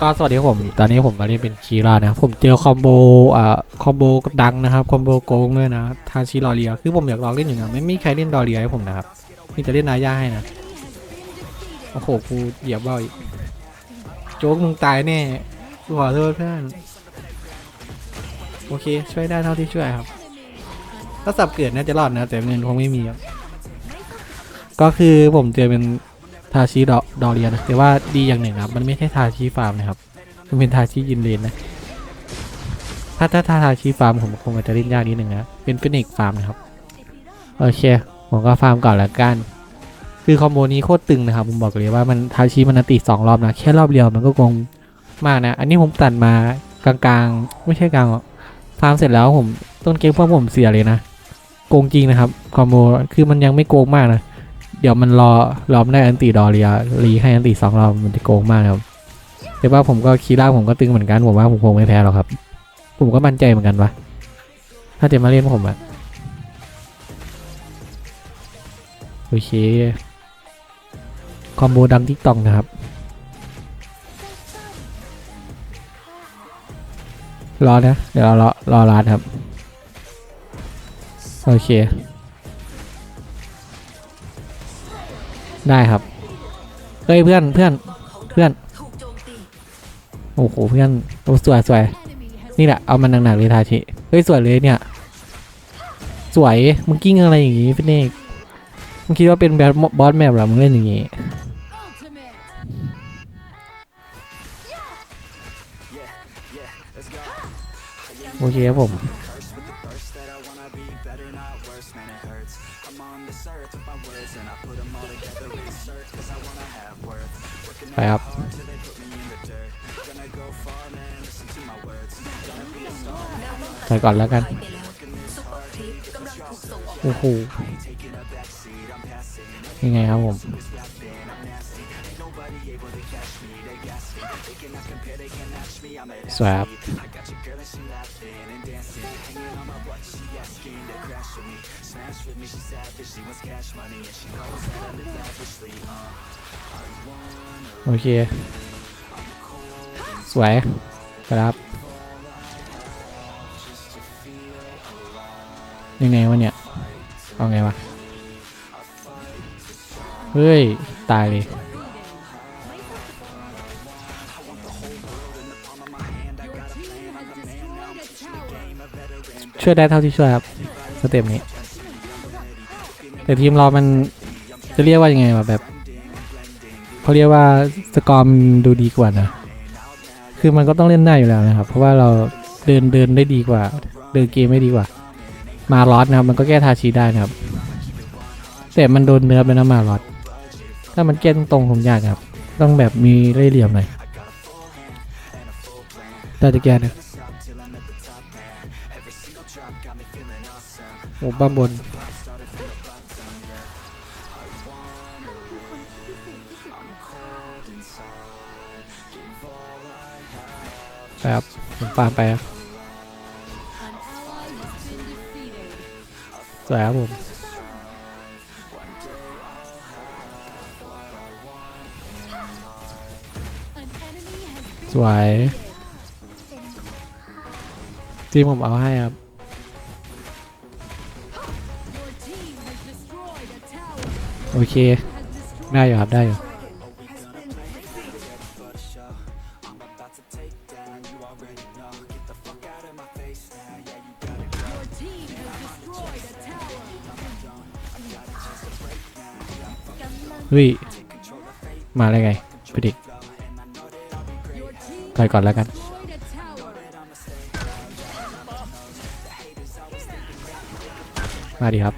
ก็สวัสดีครับผม ตอนนี้ผมมาเล่นเป็นคีรานะครับผมเจอคอมโบอ่าคอมโบดังนะครับคอมโบโกงด้วยนะทาชิลอเรียคือผมอยากลองเล่นอยู่นะไม่มีใครเล่นดอเรียให้ผมนะครับนี่จะเล่นนายาให้นะโอ้โหกูเหยียบเบ้าอีกโจ๊กมึงตายแน่กูขอโทษเพื่อนโอเค ช่วยได้เท่าที่ช่วยครับถ้าสับเกิดน่าจะรอดนะแต่เงินคงไม่มีครับก็คือผมเจอเป็น ทาชิดอดอเรียนะแต่ว่าดีอย่างหนึ่งนะครับมันไม่ใช่ทาชิฟาร์มนะครับ มันเป็นทาชิยินเลนนะ ถ้าถ้าถ้าทาชิฟาร์มผมคงอาจจะเล่นยากนิดหนึ่งนะ เป็นฟินิกฟาร์มนะครับ โอเค ผมก็ฟาร์มก่อนละกัน คือคอมโบนี้โคตรตึงนะครับ ผมบอกเลยว่ามันทาชิมันติสองรอบนะ แค่รอบเดียวมันก็โกงมากนะ อันนี้ผมตัดมากลางๆ ไม่ใช่กลางฟาร์มเสร็จแล้วผมต้นเกมพวกผมเสียเลยนะ โกงจริงนะครับคอมโบ คือมันยังไม่โกงมากนะ เดี๋ยวมันรอรอมได้อันติดอเรียรีให้อันติสองรอบมันจะโกงมากครับแต่ว่าผมก็คีร่าผมก็ตึงเหมือนกันผมว่าผมคงไม่แพ้หรอกครับ ผมก็มั่นใจเหมือนกันวะถ้าจะมาเล่นผมอะโอเคคอมโบดังทิกตองนะครับรอนะเดี๋ยวเรารอรอร้านครับ โอเค ได้ครับเฮ้ยเพื่อนเพื่อนเพื่อนโอ้โหเพื่อนโอ้สวยสวยนี่แหละเอามันหนักๆเลยทาชิเฮ้ยสวยเลยเนี่ย สวยมึงกิ้งอะไรอย่างงี้พี่เนกมึงคิดว่าเป็นแบบบอสแมปหรอมึงเล่นอย่างงี้โอเคครับผม ไปครับไปก่อนแล้วกันโอ้โหยังไงครับผม สวยครับโอเค สวยครับยังไงวะเนี่ย เอาไงวะ เฮ้ย ตายเลย ช่วยได้เท่าที่ช่วยครับสเต็ปนี้ แต่ทีมเรามันจะเรียกว่ายังไงวะแบบเขาเรียกว่าสกอร์มนดูดีกว่านะ คือมันก็ต้องเล่นได้อยู่แล้วนะครับ เพราะว่าเราเดินเดินได้ดีกว่า เดินเกมไม่ดีกว่า มาลอสนะครับ มันก็แก้ทาชีได้นะครับ แต่มันโดนเนื้อไปนะมาลอสถ้ามันแก้ตรงๆผมยากครับ ต้องแบบมีเล่ห์เหลี่ยมหน่อยแต่จะแก้เนะ โอ้บ้าบนครับผมฟาร์มไปครับสวยครับผมสวยทีมผมเอาให้ครับ โอเค ได้อยู่ครับ ได้อยู่เฮ้ย มาได้ไงพี่ดิกไปก่อนแล้วกัน มาดิครับ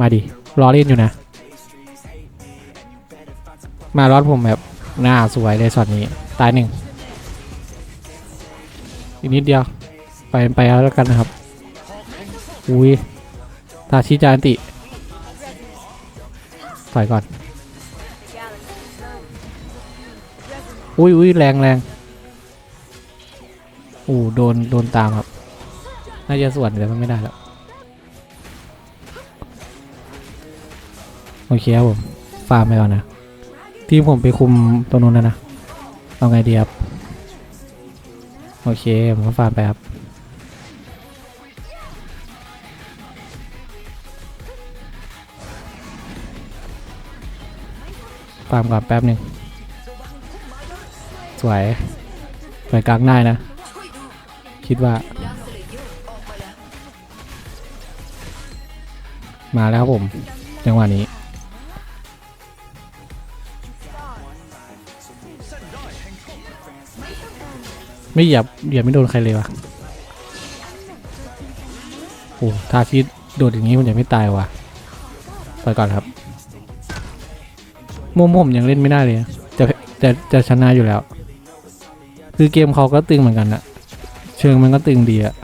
มาดิ รอเล่นอยู่นะ มารอดผมแบบหน้าสวยเลยช็อตนี้ ตายหนึ่งอีกนิดเดียว ไปไปแล้วกันนะครับ อุ้ยทาชิจานติถอยก่อน อุ้ยอุ้ยแรงแรงอู้โดน โดนตามครับ น่าจะส่วนแต่มันไม่ได้แล้ว โอเคครับผมฟาร์มไปก่อนนะทีมผมไปคุมตรงนู้นแล้วนะเอาไงดีครับ โอเค ผมก็ฟาร์มไปครับฟาร์มก่อนแป๊บหนึ่งสวยสวยกลางได้นะ คิดว่า มาแล้วครับผม จังหวะนี้ ไม่เหยียบเหยียบไม่โดนใครเลยวะโอ้ทาชิดโดดอย่างนี้มันยังไม่ตายวะไปก่อนครับมุมผมยังเล่นไม่ได้เลยจะจะจะชนะอยู่แล้ว คือเกมเขาก็ตึงเหมือนกันนะเชิงมันก็ตึงดีอะ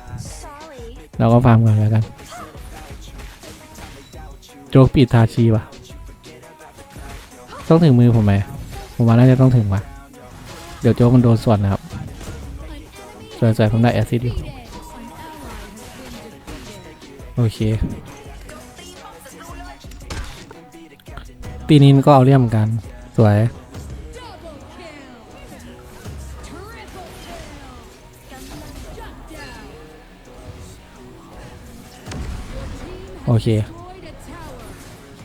เราก็ฟาร์มกันแล้วกัน โจ๊กปีดทาชีวะต้องถึงมือผมไหมผมว่าน่าจะต้องถึงวะเดี๋ยวโจ๊กมันโดนส่วนนะครับ สวยๆผมได้แอซิดอยู่โอเคปีนี้ก็เอาเรียมเหมือนกัน สวย โอเค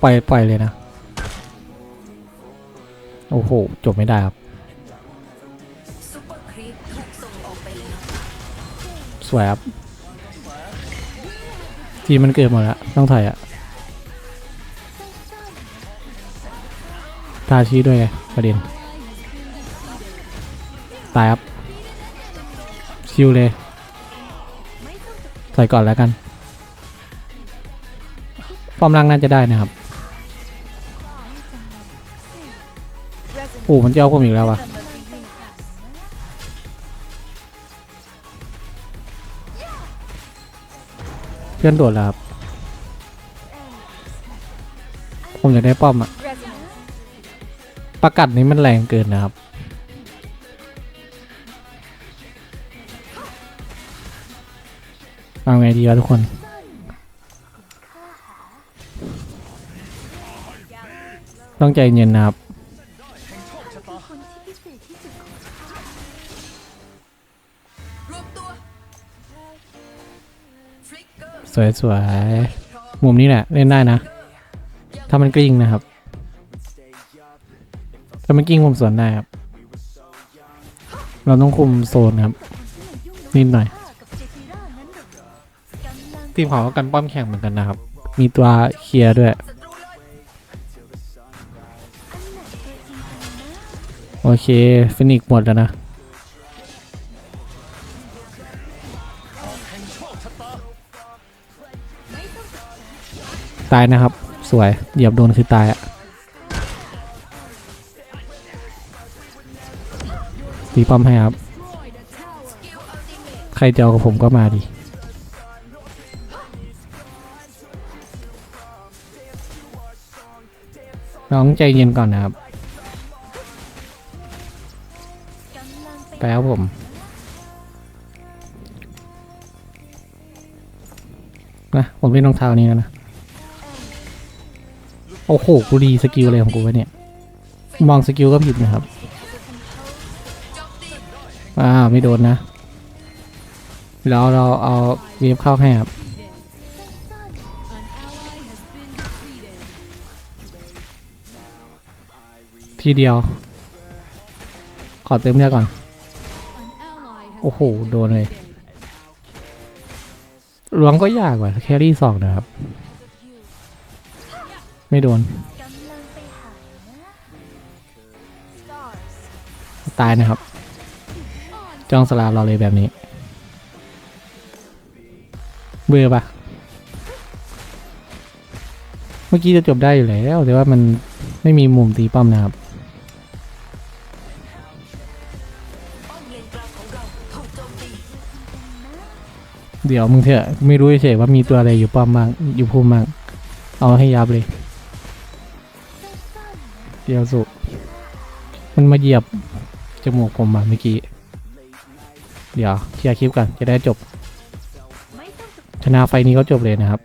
ปล่อย ปล่อยเลยนะ โอ้โห จบไม่ได้ครับ สวยครับ ทีมมันเกิดหมดแล้ว ต้องถอยอะทาชีด้วยไงประเด็น ตายครับ ชิวเลย ถอยก่อนแล้วกันป้อมล่างน่าจะได้นะครับโอ้มันจะเอาผมอีกแล้ววะ เพื่อนโดดแล้วครับ ผมอยากได้ป้อมอะประกัดนี้มันแรงเกินนะครับ เอาไงดีวะทุกคน ต้องใจเย็นนะครับ สวยสวยๆมุมนี้แหละ เล่นได้นะ ถ้ามันกลิ้งนะครับ ถ้ามันกลิ้งผมสวนได้ครับ เราต้องคุมโซนครับ นิดหน่อย ทีมของก็กันป้อมแข่งเหมือนกันนะครับ มีตัวเคลียร์ด้วย โอเคฟินิกหมดแล้วนะ ตายนะครับ สวยเหยียบโดนคือตายอะตีป้อมให้ครับ ใครจะเอากับผมก็มาดิน้องใจเย็นก่อนนะครับ ไปครับผม นะ ผมเล่นรองเท้านี้แล้วนะ โอ้โห กูดีสกิลอะไรของกูวะเนี่ย มองสกิลก็ผิดนะครับ อ่า ไม่โดนนะ แล้วเราเอาเวฟเข้าให้ครับ ทีเดียว ขอเติมเลือดก่อน โอ้โห โดนเลยล้วงก็ยากกว่าแครี่สองนะครับ ไม่โดน ตายนะครับ จ้องสลามเราเลยแบบนี้ เบื่อปะเมื่อกี้จะจบได้อยู่แล้ว แต่ว่ามันไม่มีมุมตีป้อมนะครับเดี๋ยวมึงเถอะไม่รู้เฉยว่ามีตัวอะไรอยู่ป้อมบ้างอยู่พุ่มบ้างเอาให้ยับเลย เดียวสุ มันมาเหยียบจมูกผมมาเมื่อกี้ เดี๋ยวเคลียร์คลิปกันจะได้จบ ชนะไฟนี้ก็จบเลยนะครับ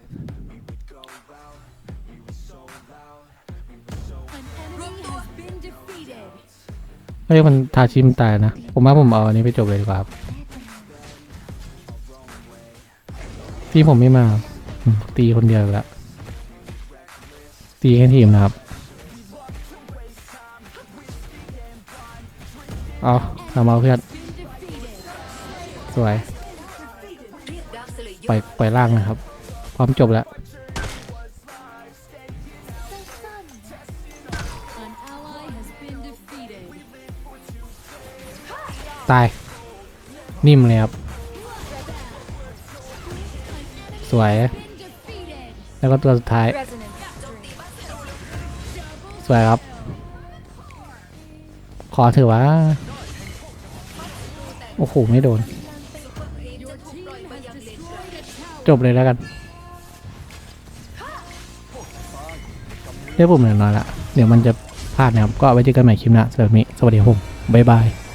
เฮ้ยมันทาชิมตายนะ ผมว่าผมเอาอันนี้ไปจบเลยดีกว่าครับที่ผมไม่มา ตีคนเดียวแล้วตีแค่ทีมนะครับ เอาทำเอาเพื่อน สวยเรียกดาวเสลยยุปล่อยปล่างนะครับ พร้อมจบแล้ว ตาย นิ่มเลยครับ สวย แล้วก็ตัวสุดท้าย สวยครับ ขอเถอะว่าโอ้โห ไม่โดน จบเลยแล้วกันเรียกผมหน่อยละ เดี๋ยวมันจะพลาดนะครับ ก็ไว้เจอกันใหม่คลิปหน้าสำหรับวันนี้ สวัสดีครับผม บ๊ายบาย